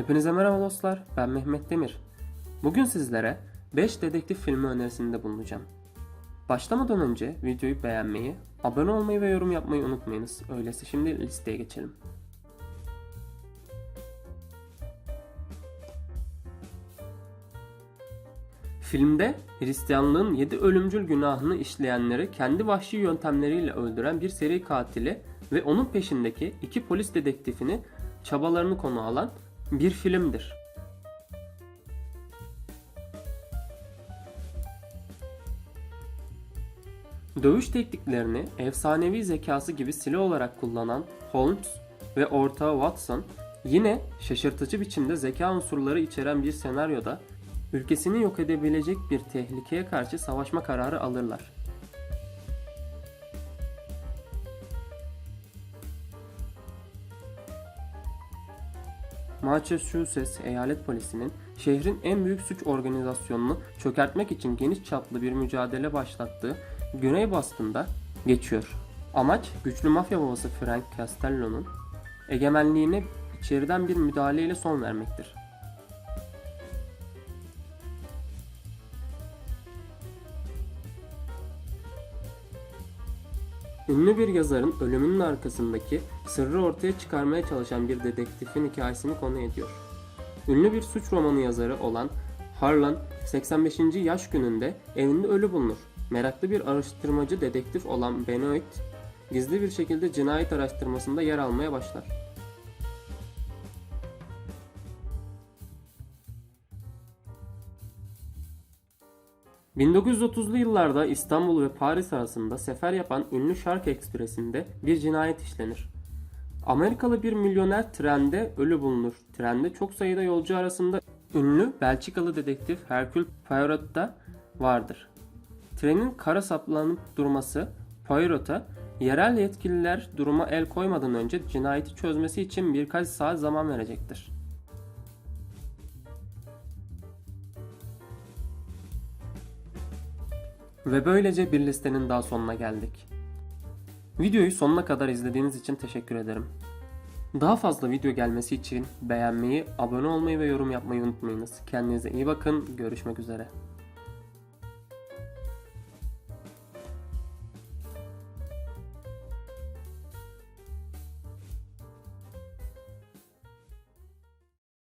Hepinize merhaba dostlar, ben Mehmet Demir. Bugün sizlere 5 dedektif filmi önerisinde bulunacağım. Başlamadan önce videoyu beğenmeyi, abone olmayı ve yorum yapmayı unutmayınız. Öyleyse şimdi listeye geçelim. Filmde Hristiyanlığın 7 ölümcül günahını işleyenleri kendi vahşi yöntemleriyle öldüren bir seri katili ve onun peşindeki iki polis dedektifini çabalarını konu alan bir filmdir. Dövüş tekniklerini efsanevi zekası gibi silah olarak kullanan Holmes ve ortağı Watson yine şaşırtıcı biçimde zeka unsurları içeren bir senaryoda ülkesini yok edebilecek bir tehlikeye karşı savaşma kararı alırlar. Massachusetts eyalet polisinin şehrin en büyük suç organizasyonunu çökertmek için geniş çaplı bir mücadele başlattığı Güney Boston'da geçiyor. Amaç güçlü mafya babası Frank Castello'nun egemenliğine içeriden bir müdahaleyle son vermektir. Ünlü bir yazarın ölümünün arkasındaki sırrı ortaya çıkarmaya çalışan bir dedektifin hikayesini konu ediyor. Ünlü bir suç romanı yazarı olan Harlan 85. yaş gününde evinde ölü bulunur. Meraklı bir araştırmacı dedektif olan Benoit gizli bir şekilde cinayet araştırmasında yer almaya başlar. ...1930'lu yıllarda İstanbul ve Paris arasında sefer yapan ünlü Shark Ekspresi'nde bir cinayet işlenir. Amerikalı bir milyoner trende ölü bulunur. Trende çok sayıda yolcu arasında ünlü Belçikalı dedektif Hercule Poirot da vardır. Trenin kara saplanıp durması Poirot'a yerel yetkililer duruma el koymadan önce cinayeti çözmesi için birkaç saat zaman verecektir. Ve böylece bir listenin daha sonuna geldik. Videoyu sonuna kadar izlediğiniz için teşekkür ederim. Daha fazla video gelmesi için beğenmeyi, abone olmayı ve yorum yapmayı unutmayınız. Kendinize iyi bakın. Görüşmek üzere.